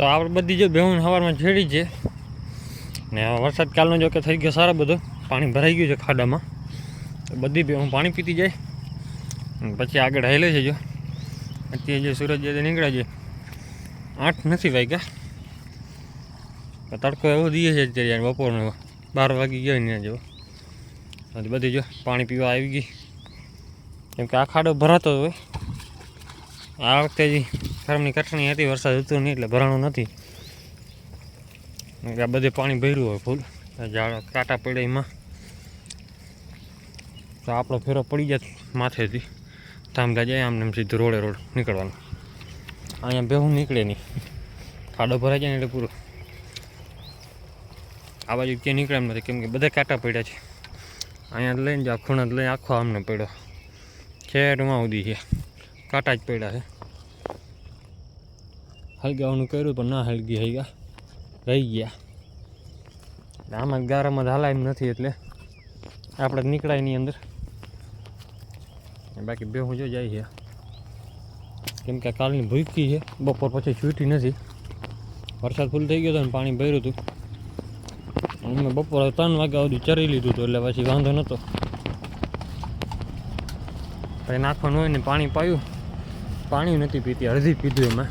તો આપણે બધી જે બેહું સવારમાં છેડી છે ને વરસાદ કાલનો જો કે થઈ ગયો સારો બધો, પાણી ભરાઈ ગયું છે ખાડામાં, તો બધી બેહું પાણી પીતી જાય. પછી આગળ હાલે છે જો, અત્યારે જે સૂરજ જે નીકળ્યા છે, આઠ નથી વાગ્યા. તડકો એવો દઈએ છે અત્યારે બપોરનો, બાર વાગી ગયો ને જો બધી જો પાણી પીવા આવી ગઈ. કેમ કે આ ખાડો ભરાતો હોય. આ વખતે ખરમની કઠણી હતી, વરસાદ હતો નહીં એટલે ભરાણું નથી. આ બધે પાણી ભર્યું હોય ફૂલ. ઝાડ, કાંટા પડે એમાં. તો આપણો ફેરો પડી જાય માથેથી. થાંભલા જાય આમને એમ સીધું રોડે રોડ નીકળવાનું. અહીંયા બેહું નીકળે નહીં. ખાડો ભરાઈ જાય ને એટલે પૂરું. આ બાજુ ક્યાં નીકળે એમ નથી. કેમ કે બધા કાંટા પડ્યા છે. અહીંયા લઈને જાઓ ખૂણા લઈને આખો આમને પડ્યો. છેટમાં ઉદી છે. કાંટા જ પડ્યા છે. હલગાવાનું કર્યું પણ ના હલગી ગયા રહી ગયા. આમાં ગારામાં હાલાય એમ નથી એટલે આપણે નીકળાય એની અંદર. બાકી બે હું જો જાય છે. કેમ કે કાલની ભૂકી છે. બપોર પછી છૂટી નથી. વરસાદ ફૂલ થઈ ગયો હતો ને પાણી ભર્યું હતું. અમે બપોરે ત્રણ વાગ્યા સુધી ચરી લીધું હતું એટલે પછી વાંધો નહોતો. પછી નાખવાનું હોય ને પાણી પાયું. પાણી નથી પીતી, અડધી પીધું એમાં.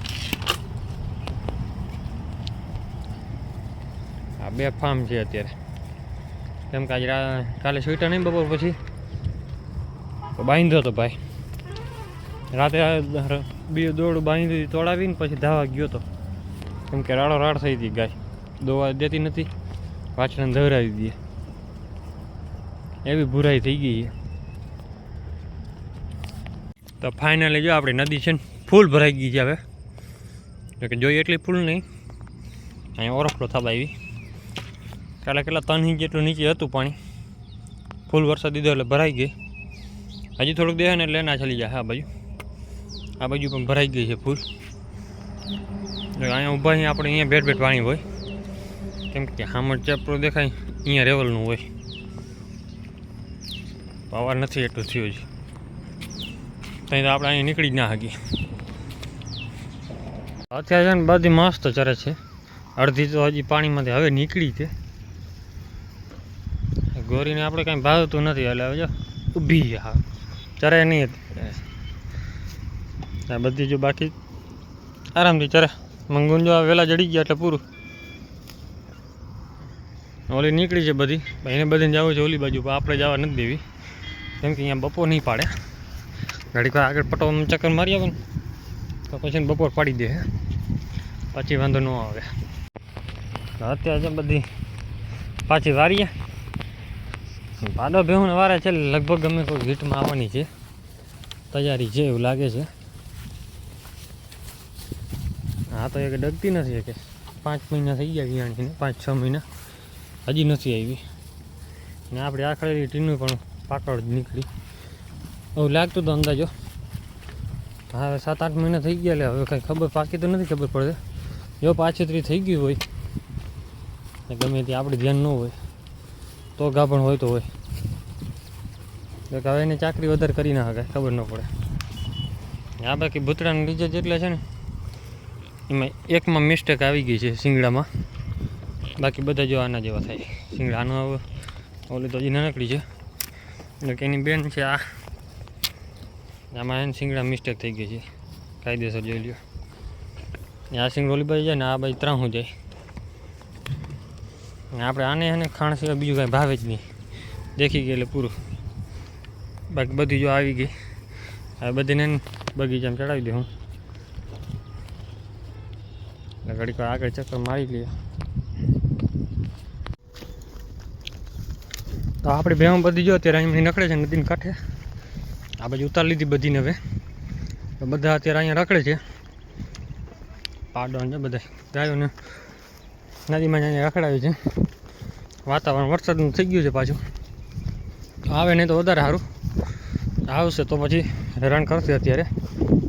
બે ફાર્મ છે અત્યારે. કેમ કે આજે કાલે છૂટા નહીં બપોર પછી? તો બાંધ્યો હતો ભાઈ. રાતે બે દોડ બાંધી તોડાવીને પછી ધાવા ગયો હતો કેમ કે રાડો રાડ થઈ હતી ગાય. દોવા દેતી નથી પાછળ ધવરાવી દઈએ એવી બુરાઈ થઈ ગઈ તો ફાઇનલી જો આપણી નદી છે ને, ફૂલ ભરાઈ ગઈ છે હવે. જોકે જોઈએ એટલી ફૂલ નહીં. અહીંયા ઓરફલો થવા આવી. કાલે કેટલા, ત્રણ ઇંચ જેટલું નીચે હતું પાણી. ફૂલ વરસાદ દીધો એટલે ભરાઈ ગઈ. હજી થોડુંક દે ને એટલે ના ચાલી જાય. આ બાજુ. આ બાજુ પણ ભરાઈ ગઈ છે ફૂલ. અહીંયા ઊભા અહીંયા આપણે અહીંયા ભેટ ભેટ પાણી હોય. કેમ કે હામર ચેપરો દેખાય, અહીંયા રેવલનું હોય. પાવર નથી એટલું થયું છે ત્યાં તો આપણે અહીંયા નીકળી જ ના શકીએ. અત્યારે છે ને બધી મસ્ત ચરે છે. અડધી તો હજી પાણીમાંથી હવે નીકળી છે. ગોરીને આપણે કાંઈ ભાવતું નથી, એટલે હવે જો ઊભી હા. ચરે નહીં હતી. આ બધી જો બાકી આરામથી ચરે. મંગુન જો વહેલા જડી ગયા એટલે પૂરું. ઓલી નીકળી છે બધી. એને બધીને જવું છે ઓલી બાજુ, પણ આપણે જવા નથી દેવી. કેમ કે અહીંયા બપોર નહીં પાડે. ઘડીક આગળ પટો ચક્કર મારી આવે ને, તો પછી બપોર પાડી દે પછી વાંધો ન આવે. અત્યારે બધી પાછી વારીએ. પાડો ભેહું વારે છે, લગભગ ગમે કોઈ ગીટમાં આવવાની છે. તૈયારી છે એવું લાગે છે. હા, તો એક ડગતી નથી કે પાંચ મહિના થઈ ગયા વિયાણીને પાંચ છ મહિના. હજી નથી આવી. ને આપણે આખડેલી ટીનું પણ પાકળ જ નીકળી. એવું લાગતું તો અંદાજો. હવે સાત આઠ મહિના થઈ ગયા એટલે હવે કંઈ ખબર પાકી તો નથી ખબર પડે. જો પાછેતરી થઈ ગયું હોય ગમે તે આપણે ધ્યાન ન હોય. તો ગાભણ હોય તો હોય. હવે એને ચાકરી વધારે કરી ના શકાય, ખબર ન પડે. આ બાકી ભૂતરાના બીજે જેટલા છે ને, એમાં એકમાં મિસ્ટેક આવી ગઈ છે શિંગડામાં. બાકી બધા જો આના જેવા થાય. શિંગડાનો હવે, ઓલી તો હજી નાનકડી છે. એટલે કે એની બેન છે આ. આમાં એને શિંગડા મિસ્ટેક થઈ ગઈ છે. કાયદેસર જોઈ લ્યો. આ શિંગડ ઓલી બાજુ જાય ને આ બાજુ ત્રાહું જાય. આપણે આને એને ખાણ સિવાય બીજું કાંઈ ભાવે જ નહીં. દેખી ગઈ એટલે પૂરું. બાકી બધી જો આવી ગઈ. હવે બધીને બગીચામાં ચડાવી દઉં એટલે ઘડીક આગળ ચક્કર મારી લઈએ. તો આપણે બેમાં બધી જો અત્યારે અહીંયા નીકળે છે નદીને કાંઠે. આ બાજુ ઉતારી લીધી બધીને હવે. બધા અત્યારે અહીંયા રખડે છે. પાડો છે બધા ગાયોને. નદીમાં જઈને રખડાવી છે. વાતાવરણ વરસાદનું થઈ ગયું છે પાછું. આવે નહીં તો વધારે સારું. આવશે તો પછી હેરાન કરશે અત્યારે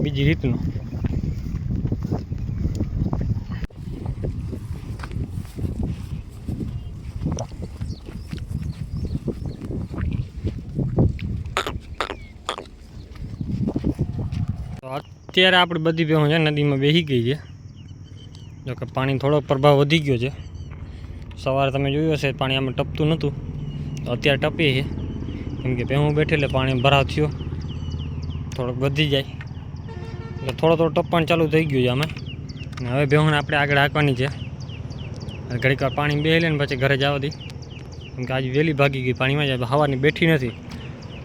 બીજી રીતનું. અત્યારે આપણી બધી ભેહો છે નદીમાં બેસી ગઈ છે. જો કે પાણી થોડોક પ્રભાવ વધી ગયો છે. સવારે તમે જોયું હશે, પાણી આમાં ટપતું નહોતું. તો અત્યારે ટપીએ છે કેમ કે ભેહું બેઠી પાણી ભરાવ થયો. થોડોક વધી જાય. એટલે થોડો થોડો ટપવાનું ચાલુ થઈ ગયું છે આમાં. અને હવે ભેહુંને આપણે આગળ હાંકવાની છે. ઘડીક વાર પાણી બે લે ને પછી ઘરે જવા દઈ કેમ કે આજે વહેલી ભાગી ગઈ પાણીમાં જાય હવારની બેઠી નથી.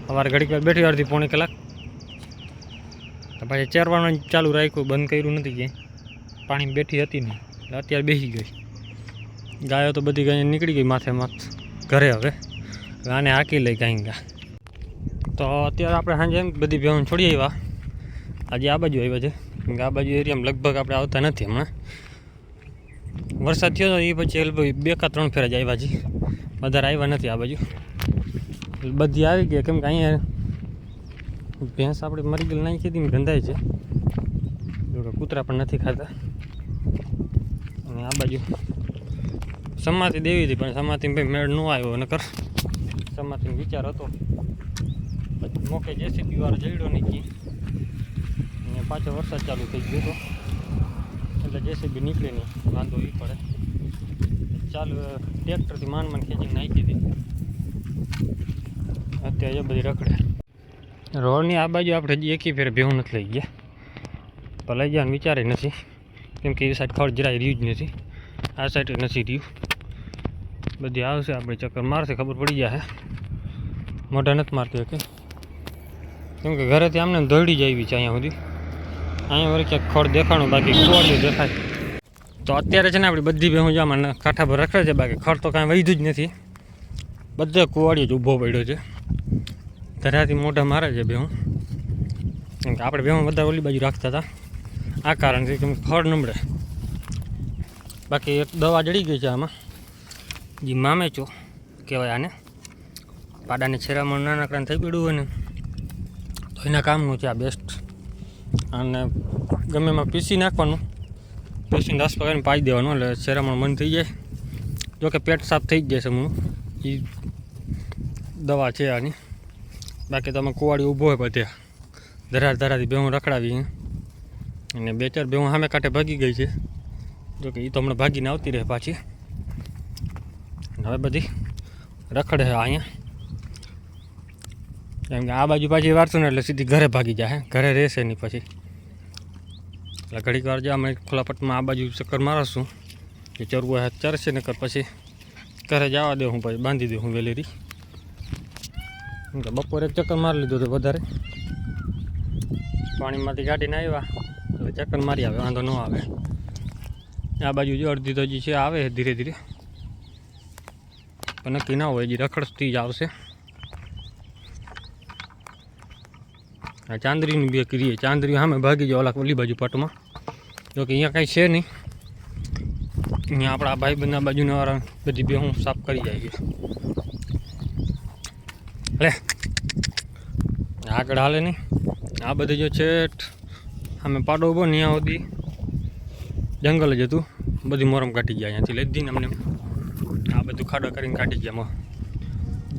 સવારે ઘડીક વાર બેઠી, અડધી પોણી કલાક. પછી ચેરવાનું ચાલુ રાખ્યું, બંધ કર્યું નથી ક્યાંય. પાણી બેઠી હતી ને, એટલે અત્યારે બેસી ગઈ. ગાયો તો બધી ગાય નીકળી ગઈ માથે માથ, ઘરે હવે. આને હાકી લઈ કાંઈ ગા. તો અત્યારે આપણે સાંજે એમ બધી ભેહું છોડી આવ્યા. આજે આ બાજુ આવ્યા છે. આ બાજુ એરિયામાં લગભગ આપણે આવતા નથી હમણાં. વરસાદ થયો એ પછી લગભગ બે કા ત્રણ ફેરા જ આવ્યા છે. વધારે આવ્યા નથી આ બાજુ. બધી આવી ગઈ કેમ કે અહીંયા ભેંસ આપણે મરી ગયેલી નાખી હતી ગંધાય છે. કૂતરા પણ નથી ખાતા. અને આ બાજુ સમાધિ દેવી હતી, પણ સમાધિ ભાઈ મેળ ન આવ્યો, નકર સમાધિનો વિચાર હતો. પછી મોકે જેસીબી વાળો જઈડો નીકળી. અને પાછો વરસાદ ચાલુ થઈ ગયો હતો. એટલે જેસીબી નીકળે નહીં, વાંધો એ પડે. ચાલુ ટ્રેક્ટરથી માંડ માંડ ખેંચીને નાખી હતી. અત્યારે બધી રખડે. રોડની આ બાજુ આપણે હજી એકી ફેર ભેહું નથી લઈ ગયા. પલાઈ લઈ જવાનું વિચારે નથી. કેમ કે એ સાઈડ ખડ જરાય રહ્યું જ નથી. આ સાઈડ નથી રહ્યું. બધી આવશે આપણે ચક્કર. મારશે, ખબર પડી જશે મોઢા નથી મારતી કે કેમ કે ઘરેથી આમને દોડી જાય આવી છે અહીંયા સુધી. અહીંયા વળી ખડ દેખાણું, બાકી કુવાડિયું દેખાય. તો અત્યારે છે ને આપણી બધી ભેહું આમાં કાંઠા પર રખડે છે, બાકી ખડ તો કાંઈ વધ્યું જ નથી. બધે કુવાડિયો જ ઊભો પડ્યો છે. ધરાથી મોઢા મારે છે ભેહું. કેમ કે આપણે ભેહું બધા ઓલી બાજુ રાખતા હતા. આ કારણથી કેમ ફળ નમળે બાકી એક દવા જડી ગઈ છે આમાં. જે મામેચો કહેવાય આને. પાડાની છેરામાં નાનકડા થઈ પડ્યું હોય ને, તો એના કામનું છે આ બેસ્ટ અને ગમે એમાં પીસી નાખવાનું. પીસીને રસ પકડીને પાઈ દેવાનું, એટલે છેરામણ મન થઈ જાય. જોકે પેટ સાફ થઈ જ જશે હું એ દવા છે આની. બાકી તમે કુવાડી ઊભો હોય બધે. ધરા ધરાથી ભેહું રખડાવી અને બે ચાર ભેહું સામે કાંઠે ભાગી ગઈ છે. જો કે એ તો હમણાં ભાગીને આવતી રહે પાછી. હવે બધી રખડે અહીંયા. કેમ કે આ બાજુ પાછી વારશું ને એટલે સીધી ઘરે ભાગી જાય ઘરે રહેશે નહીં પછી. એટલે ઘડીક વાર જો અમે ખુલાપટમાં આ બાજુ ચક્કર મારશું. કે ચરવું હાથ ચરશે કર પછી ઘરે જવા દે હું પછી, બાંધી દઉં હું વેલેરી. બપોરે એક ચક્કર મારી લીધું હતું વધારે. પાણીમાંથી કાઢીને આવ્યા. એટલે ચક્કર મારી આવે, વાંધો ન આવે. આ બાજુ જો અડધી તો હજી છે, આવે ધીરે ધીરે. પણ નક્કી ના હોય, હજી રખડતી જ આવશે. આ ચાંદરીની બે કરીએ. ચાંદરી સામે ભાગી જાય ઓલા ઓલી બાજુ પટમાં. જો કે અહીંયા કાંઈ છે નહીં. અહીંયા આપણા ભાઈ બંધા બાજુના વાળા બધી બે હું સાફ કરી જાય છે. લે. આગળ હાલે નહીં. આ બધી જો છે અમે પાડો ઊભો ને ત્યાં સુધી. જંગલ જ હતું. બધી મોરમ કાઢી ગયા અહીંયાથી. લઈ દીને અમને. આ બધું ખાડા કરીને કાઢી ગયા મો.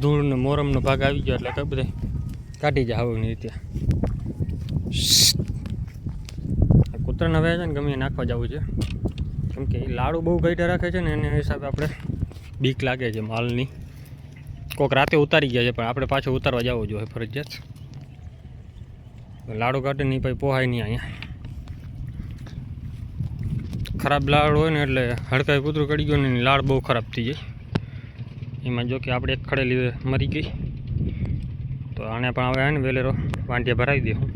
ધૂળ ને મોરમનો ભાગ આવી ગયો એટલે કઈ બધા કાઢી જાય હવે રીતે. કૂતરાને હવે છે ને ગમે નાખવા જવું છે. કેમ કે એ લાડુ બહુ ગઈટા રાખે છે ને એને હિસાબે આપણે બીક લાગે છે માલની. કોક રાતે ઉતારી ગયા છે, પણ આપણે પાછો ઉતારવા જવું જોઈએ ફરજિયાત. લાડુ કાઢે નહીં, પછી પોહાય નહીં અહીંયા. ખરાબ લાડ હોય ને એટલે હડકાઈ કૂતરું કડી ગયું ને લાડ બહુ ખરાબ થઈ જાય. એમાં જો કે આપણે એક ખડેલી મરી ગઈ. તો આને પણ હવે ને વેલેરો વાંટિયા ભરાવી દે હું.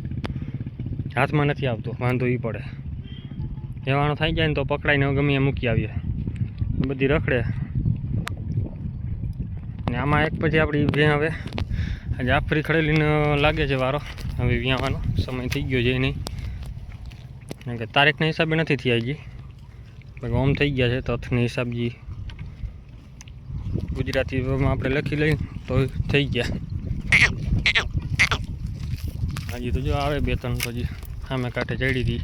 હાથમાં નથી આવતો, વાંધો એ પડે. એવાનો થઈ જાય ને તો પકડાઈને ગમે મૂકી આવીએ. બધી રખડે. ને આમાં એક પછી આપણી ભે હવે, આજે આફરી ખડેલીને લાગે છે વારો. હવે વ્યાવાનો સમય થઈ ગયો છે નહીં. કારણ કે તારીખના હિસાબે નથી થઈ હજી. બાકી ઓમ થઈ ગયા છે તથની હિસાબજી ગુજરાતીમાં આપણે લખી લઈએ તો થઈ ગયા. હજી તો જો આવે બે ત્રણ હજી સામે કાંઠે ચડી હતી.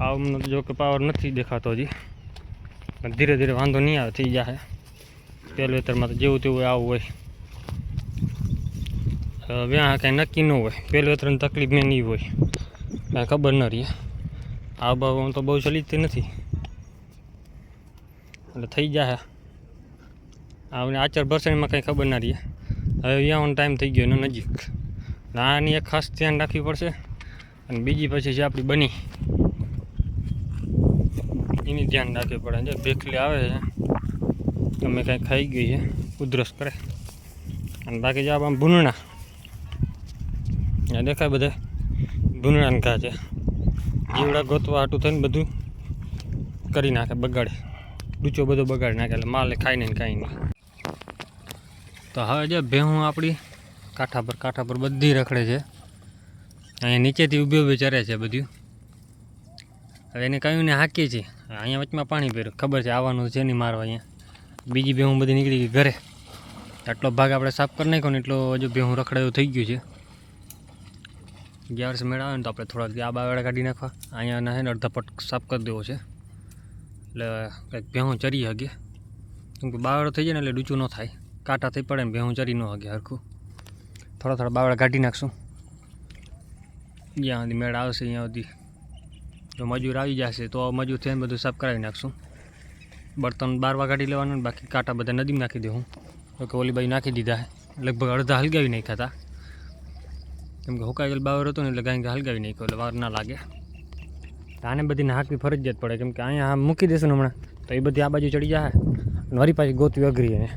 આવનો જો કે પાવર નથી દેખાતો હજી. પણ ધીરે ધીરે વાંધો નહીં આવે, થઈ જાય પહેલું વેતરમાં તો જેવું તેવું આવું હોય. વ્યાં કાંઈ નક્કી ન હોય. પહેલું ત્રણ તકલીફ મેં નહીં હોય. કાંઈ ખબર ન રહી. આ ભાવ તો બહુ ચલીતી નથી. એટલે થઈ જાય આપણે આચર ભરસાણીમાં કંઈ ખબર ના રહીએ હવે વ્યાવાનો ટાઈમ થઈ ગયો એનો નજીક. આની એક ખાસ ધ્યાન રાખવી પડશે. અને બીજી પછી જે આપણી બની, એની ધ્યાન રાખવી પડે. જે ભેખલી આવે છે તમે કાંઈ ખાઈ ગઈ છે. ઉધરસ કરે. અને બાકી જે આમ ભૂનણા આ દેખાય બધા ભૂનણા ઘા છે. જીવડા ગોતવા હાટું થઈને બધું કરી નાખે, બગાડે. ડૂચો બધો બગાડી નાખે, એટલે માલે ખાઈ નહીં કાંઈ નહીં. તો હવે જે ભેહું આપણી કાંઠા પર કાંઠા પર બધી રખડે છે. અહીંયા નીચેથી ઊભી ઊભી ચરે છે બધું. હવે એને કહ્યું ને હાકીએ છીએ. અહીંયા વચમાં પાણી પહેર્યું ખબર છે, આવવાનું છે નહીં મારવા અહીંયા. બીજી ભેહું બધી નીકળી ગઈ ઘરે. આટલો ભાગ આપણે સાફ કરી નાખ્યો ને, એટલો હજુ ભેહું રખડાયું થઈ ગયું છે. જ્યારે મેળ આવે ને તો આપણે થોડાક આ બાવડા કાઢી નાખવા. અહીંયા છે ને અડધા પટ સાફ કરી દેવો છે. એટલે કંઈક ભેહું ચરી હગે. કેમ કે બાવડો થઈ જાય ને એટલે ડૂચું ન થાય. કાંટા થઈ પડે ને ભેહું ચરી ન હગે હરખું. થોડા થોડા બાવડા કાઢી નાખશું. જ્યાં સુધી મેળ આવશે, ત્યાં સુધી. જો મજૂર આવી જશે તો મજૂર થઈને બધું સાફ કરાવી નાખશું. બર્તન બારવા કાઢી લેવાનું બાકી કાંટા બધા નદીમાં નાખી દેવું. તો કે ઓલી બાજુ નાખી દીધા લગભગ અડધા હલગાવી નાખ્યા હતા. કેમ કે હુકાયેલ બાવર હતો ને એટલે ગાય હલગાવી નાખ્યો, એટલે વાર ના લાગે. આને બધી નાખવી ફરજિયાત પડે, કેમ કે અહીંયા મૂકી દેશું ને હમણાં, તો એ બધી આ બાજુ ચડી જાય વળી પાછી ગોતવી અઘરી એને.